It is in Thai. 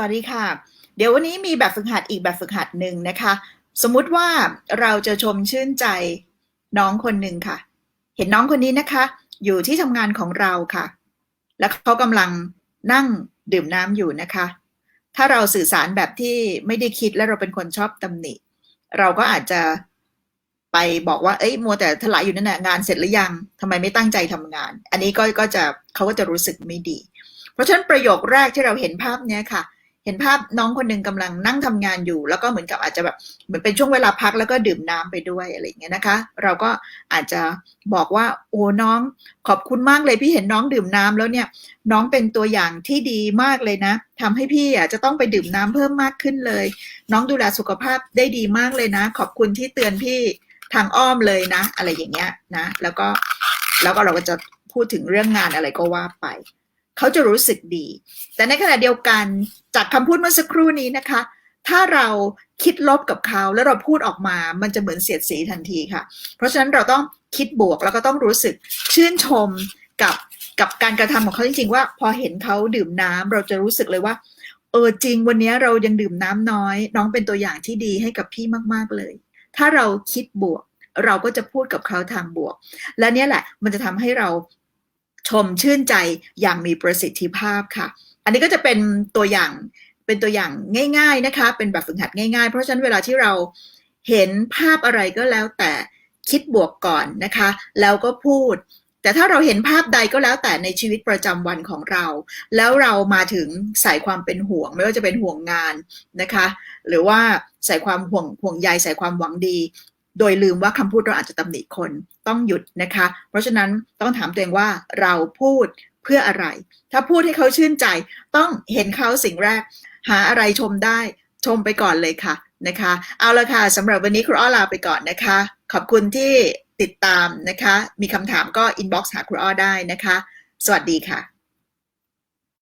วัสดีค่ะ เดี๋ยววันนี้มีแบบฝึกหัดอีกแบบฝึกหัดหนึ่งนะคะ สมมุติว่าเราจะชมชื่นใจน้องคนหนึ่งค่ะ เห็นน้องคนนี้นะคะ อยู่ที่ทำงานของเราค่ะ แล้วเขากำลังนั่งดื่มน้ำอยู่นะคะ ถ้าเราสื่อสารแบบที่ไม่ได้คิดและเราเป็นคนชอบตำหนิ เราก็อาจจะไปบอกว่า เอ้ย มัวแต่ถลายอยู่นั่นแหละงานเสร็จหรือยังทำไมไม่ตั้งใจทำงาน อันนี้ก็ก็จะเขาก็จะรู้สึกไม่ดี เพราะฉะนั้นประโยคแรกที่เราเห็นภาพเนี้ยค่ะ เห็นภาพน้องคนหนึ่งกำลังนั่งทำงานอยู่ แล้วก็เหมือนกับอาจจะแบบเหมือนเป็นช่วงเวลาพักแล้วก็ดื่มน้ำไปด้วยอะไรอย่างเงี้ยนะคะ เราก็อาจจะบอกว่าโอ้น้องขอบคุณมากเลยพี่เห็นน้องดื่มน้ำแล้วเนี่ยน้องเป็นตัวอย่างที่ดีมากเลยนะทำให้พี่อะจะต้องไปดื่มน้ำเพิ่มมากขึ้นเลย น้องดูแลสุขภาพได้ดีมากเลยนะ ขอบคุณที่เตือนพี่ทางอ้อมเลยนะ อะไรอย่างเงี้ยนะ แล้วก็แล้วก็เราก็จะพูดถึงเรื่องงานอะไรก็ว่าไป เขาจะรู้สึกดี แต่ในขณะเดียวกันจากคำพูดเมื่อสักครู่นี้นะคะ ถ้าเราคิดลบกับเขาแล้วเราพูดออกมามันจะเหมือนเสียดสีทันทีค่ะ เพราะฉะนั้นเราต้องคิดบวกแล้วก็ต้องรู้สึกชื่นชมกับกับการกระทำของเขาจริงๆว่า พอเห็นเขาดื่มน้ำเราจะรู้สึกเลยว่า เออจริงวันนี้เรายังดื่มน้ำน้อย น้องเป็นตัวอย่างที่ดีให้กับพี่มากๆเลย ถ้าเราคิดบวก เราก็จะพูดกับเขาทางบวก และเนี่ยแหละมันจะทำให้เรา ชมชื่นใจอย่างมีประสิทธิภาพค่ะ อันนี้ก็จะเป็นตัวอย่างเป็นตัวอย่างง่าย ๆนะคะ เป็นแบบฝึกหัดง่ายๆ เพราะฉะนั้นเวลาที่เราเห็นภาพอะไรก็แล้วแต่คิดบวกก่อนนะคะ แล้วก็พูด แต่ถ้าเราเห็นภาพใดก็แล้วแต่ในชีวิตประจำวันของเรา แล้วเรามาถึงใส่ความเป็นห่วง ไม่ว่าจะเป็นห่วงงานนะคะ หรือว่าใส่ความห่วงห่วงใยใส่ความหวังดี โดยลืมว่าคำพูดเราอาจจะตำหนิคนต้องหยุดนะคะ เพราะฉะนั้นต้องถามตัวเองว่าเราพูดเพื่ออะไร ถ้าพูดให้เขาชื่นใจ ต้องเห็นเขาสิ่งแรก หาอะไรชมได้ชมไปก่อนเลยค่ะนะคะ เอาละค่ะสำหรับวันนี้ครูอ้อลาไปก่อนนะคะ ขอบคุณที่ติดตามนะคะ มีคำถามก็อินบ็อกซ์หาครูอ้อได้นะคะ สวัสดีค่ะ